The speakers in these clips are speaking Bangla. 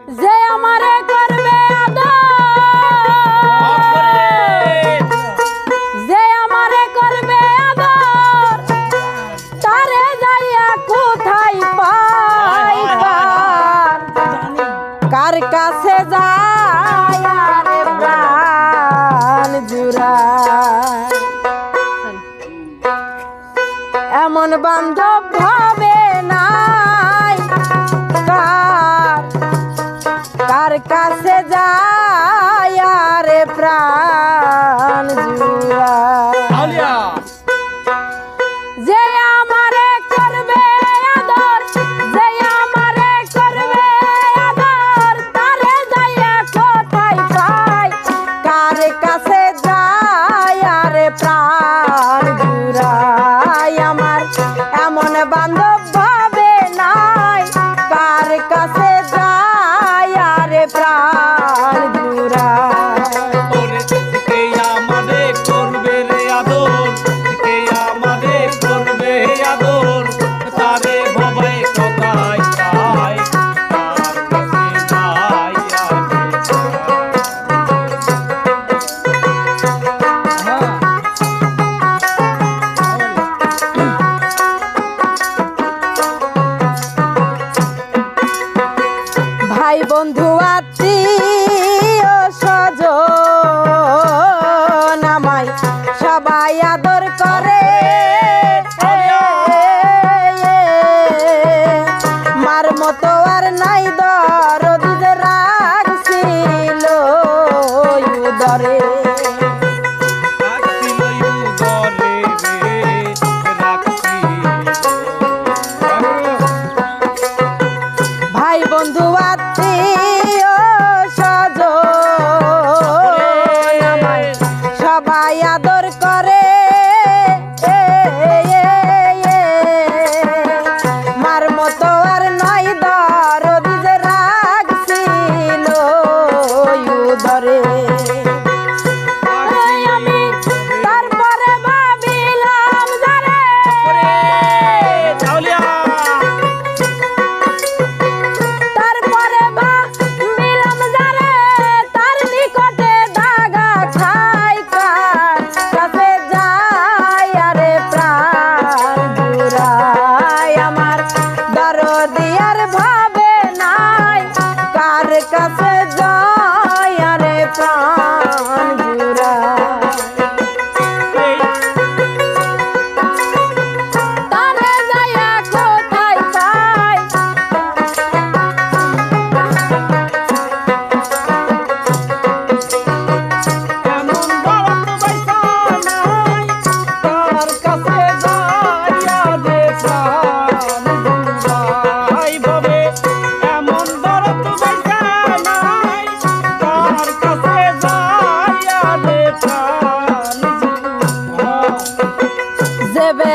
যে আমারে করবে আদর যে আমারে করবে আদর তারে যাইয়া কোথায় এমন বান্ধব ভাব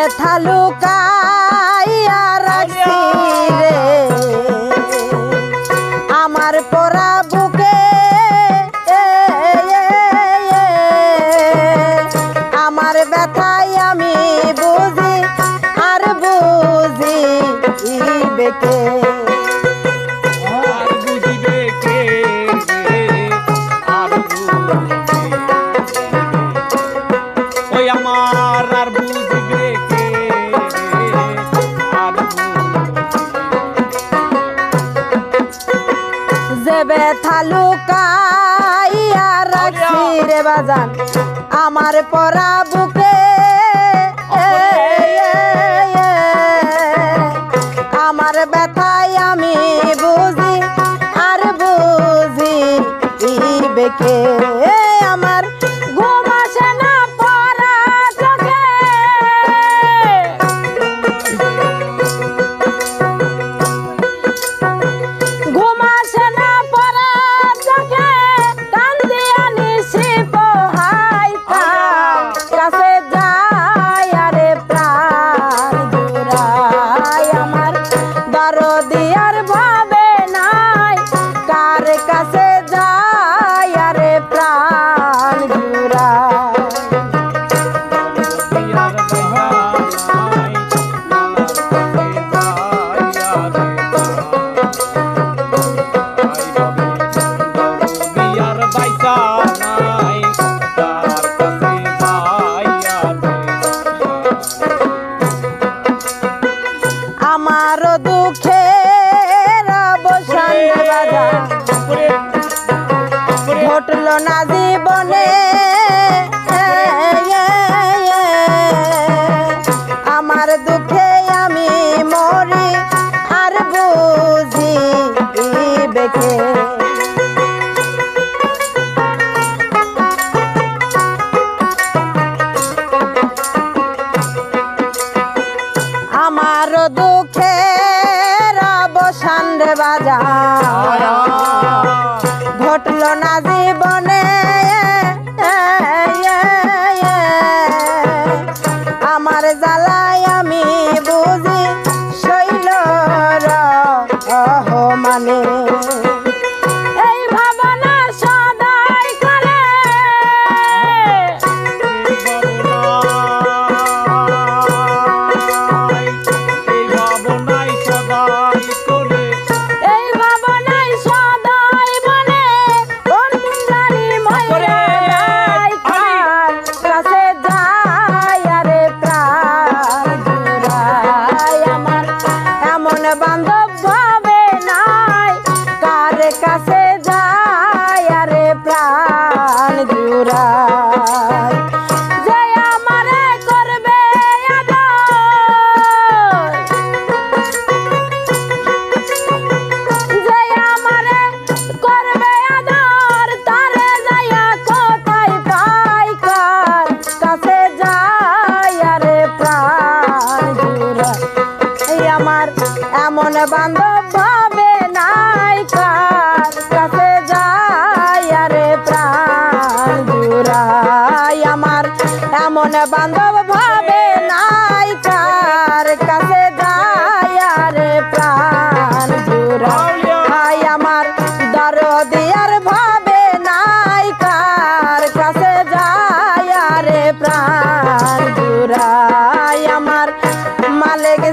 ব্যথা লোকা রে বাজান আমার পরা বুকে। আমার ব্যথায় আমি বুঝি আর বুঝি বেকে। ঘটল না জীবনে। আমার দুঃখে আমি মরি আর বুঝি বেকি রে বাজা ঘটল না জীবনে আমার জ্বালায় আমি বুঝি শৈল রহমানে মন বান্ধব ভাবে নাই কার। কাছে যাই আরে প্রাণ জুড়াই আমার। এমন বান্ধব ভাবে নাই কার। কাছে যাই আরে প্রাণ জুড়াই আমার। দর দিয়ার ভাবে নাই কার। কাছে যাই আরে প্রাণ জুড়াই আমার। মালিক